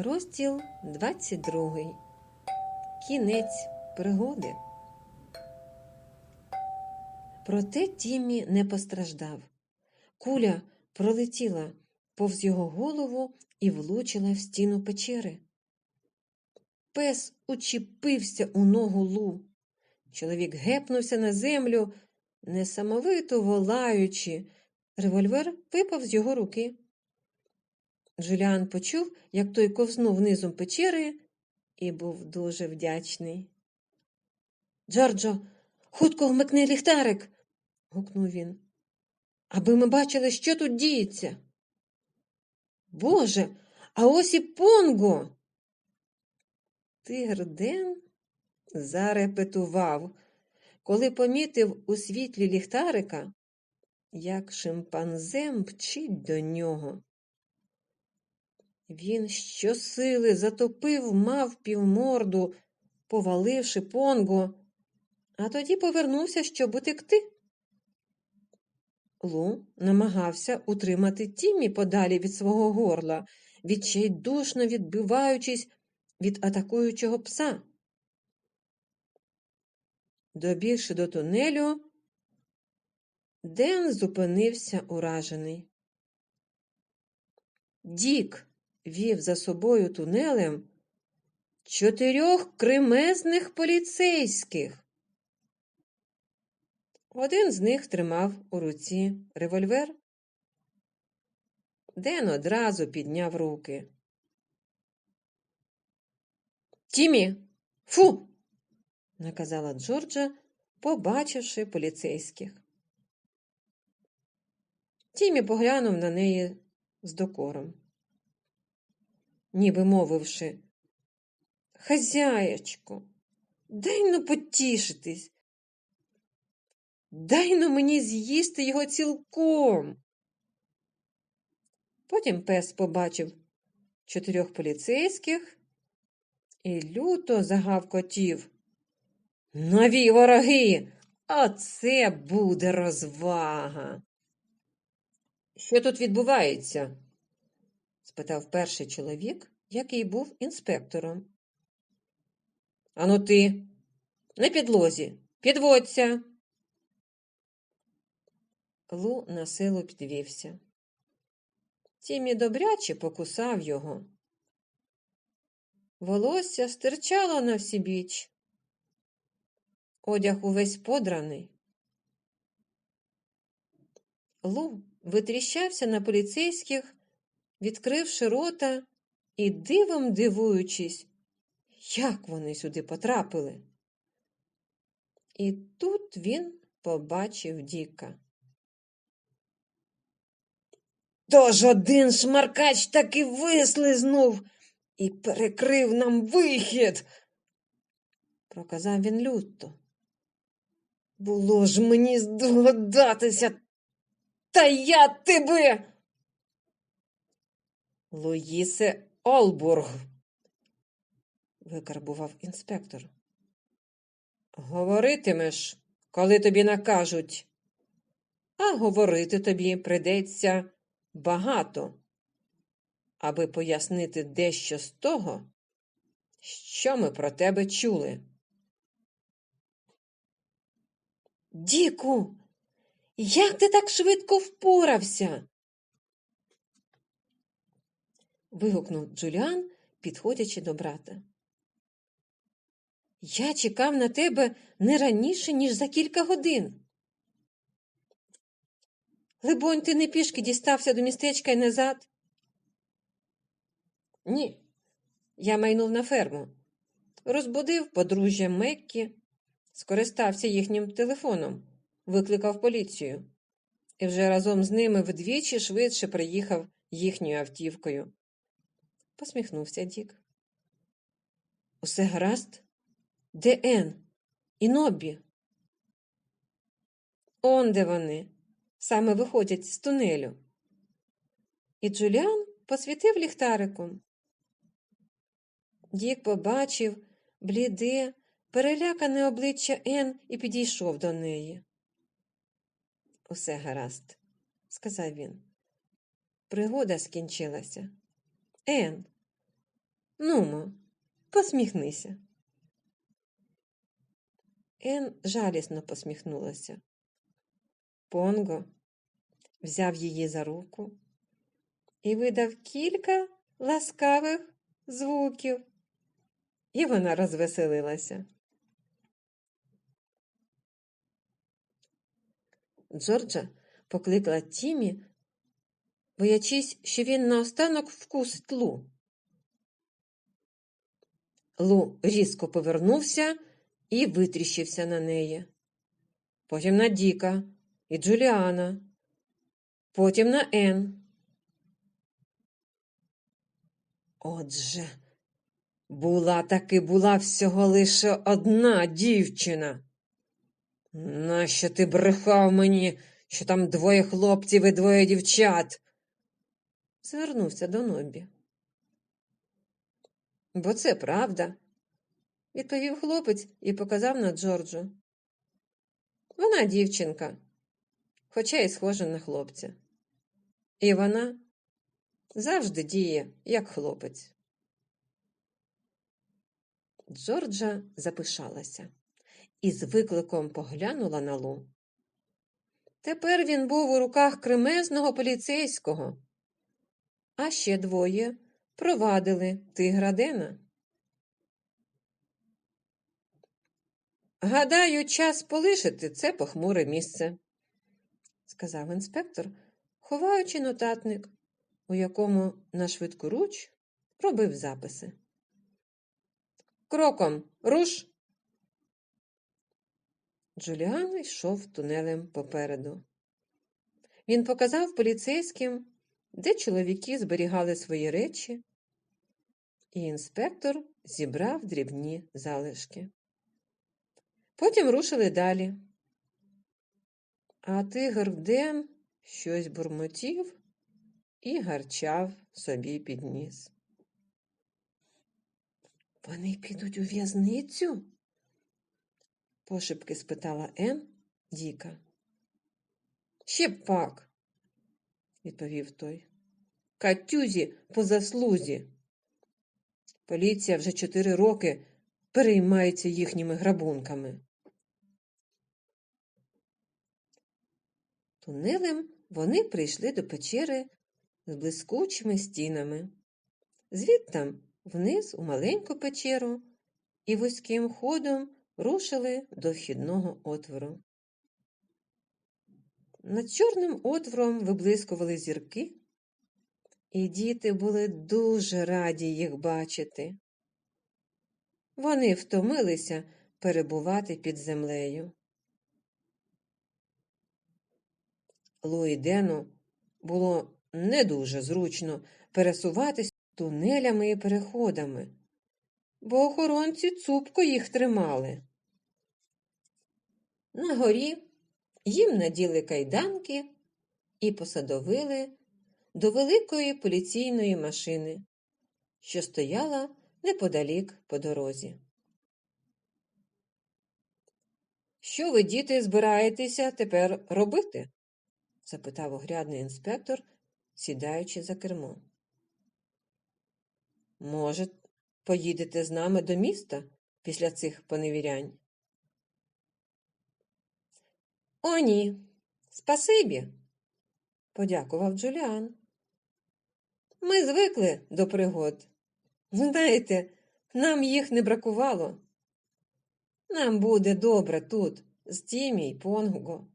Розділ 22. Кінець пригоди. Проте Тіммі не постраждав. Куля пролетіла повз його голову і влучила в стіну печери. Пес учепився у ногу Лу. Чоловік гепнувся на землю, несамовито волаючи. Револьвер випав з його руки. Джуліан почув, як той ковзнув низом печери, і був дуже вдячний. Джорджо, хутко вмикни ліхтарик. гукнув він. Аби ми бачили, що тут діється. Боже, а ось і Понго. Тигр Ден зарепетував, коли помітив у світлі ліхтарика, як шимпанзе мчить до нього. Він щосили затопив мавпів морду, поваливши понго, а тоді повернувся, щоб утекти. Лу намагався утримати Тіммі подалі від свого горла, відчайдушно відбиваючись від атакуючого пса. Добігши до тунелю, Ден зупинився уражений. Дік вів за собою тунелем чотирьох кремезних поліцейських. Один з них тримав у руці револьвер. Ден одразу підняв руки. Тімі, фу, наказала Джорджа, побачивши поліцейських. Тімі поглянув на неї з докором ніби мовивши. Хазяєчко, дай но потішитись. Дай но мені з'їсти його цілком. Потім пес побачив чотирьох поліцейських і люто загавкотів. Нові вороги! Оце буде розвага. Що тут відбувається? Спитав перший чоловік, який був інспектором. Ану ти, на підлозі, підводься. Лу на силу підвівся. Тімі добряче покусав його. Волосся стирчало на всібіч. Одяг увесь подраний. Лу витріщався на поліцейських відкривши рота і дивом дивуючись, як вони сюди потрапили. І тут він побачив Діка. Тож один шмаркач таки вислизнув і перекрив нам вихід, проказав він люто. Було ж мені здогадатися, та я тебе. Луїсе Олбург, викарбував інспектор. Говоритимеш, коли тобі накажуть, а говорити тобі придеться багато, аби пояснити дещо з того, що ми про тебе чули. Діку, як ти так швидко впорався? Вигукнув Джуліан, підходячи до брата. Я чекав на тебе не раніше, ніж за кілька годин. Либонь, ти не пішки дістався до містечка і назад? Ні. Я майнув на ферму. Розбудив подружжя Меккі, скористався їхнім телефоном, викликав поліцію і вже разом з ними вдвічі швидше приїхав їхньою автівкою посміхнувся Дік. Усе гаразд? Де Ен? І Ноббі? Он де вони, саме виходять з тунелю. І Джуліан посвітив ліхтариком. Дік побачив бліде, перелякане обличчя Ен і підійшов до неї. Усе гаразд, сказав він. Пригода скінчилася. Ен, Нумо, посміхнися. Ен жалісно посміхнулася. Понго взяв її за руку і видав кілька ласкавих звуків, і вона розвеселилася. Джорджа покликала Тімі, боячись, що він наостанок вкусить Лу. Лу різко повернувся і витріщився на неї. Потім на Діка і Джуліана, потім на Ен. Отже, була таки була всього лише одна дівчина. Нащо ти брехав мені, що там двоє хлопців і двоє дівчат? Звернувся до Нобі. Бо це правда, відповів хлопець і показав на Джорджу. Вона дівчинка, хоча й схожа на хлопця. І вона завжди діє, як хлопець. Джорджа запишалася і з викликом поглянула на Лу. Тепер він був у руках кремезного поліцейського, а ще двоє провадили тигра Дена. Гадаю, час полишити це похмуре місце, сказав інспектор, ховаючи нотатник, у якому на швидкоруч робив записи. Кроком руш. Джуліан йшов тунелем попереду. Він показав поліцейським, де чоловіки зберігали свої речі, і інспектор зібрав дрібні залишки. Потім рушили далі. А тигр Ден щось бурмотів і гарчав собі під ніс. Вони підуть у в'язницю? пошепки спитала Ен Діка. Ще б пак, відповів той. Катюзі по заслузі. Поліція вже чотири роки переймається їхніми грабунками. Тунелем вони прийшли до печери з блискучими стінами. Звідтам вниз у маленьку печеру і вузьким ходом рушили до вхідного отвору. Над чорним отвором виблискували зірки, і діти були дуже раді їх бачити. Вони втомилися перебувати під землею. Луїдену було не дуже зручно пересуватись тунелями і переходами, бо охоронці цупко їх тримали. На горі їм наділи кайданки і посадовили до великої поліційної машини, що стояла неподалік по дорозі. Що ви, діти, збираєтеся тепер робити? запитав огрядний інспектор, сідаючи за кермо. Може, поїдете з нами до міста після цих поневірянь? О, ні, спасибі, подякував Джуліан. Ми звикли до пригод. Знаєте, нам їх не бракувало. Нам буде добре тут, з Тімі й Понго.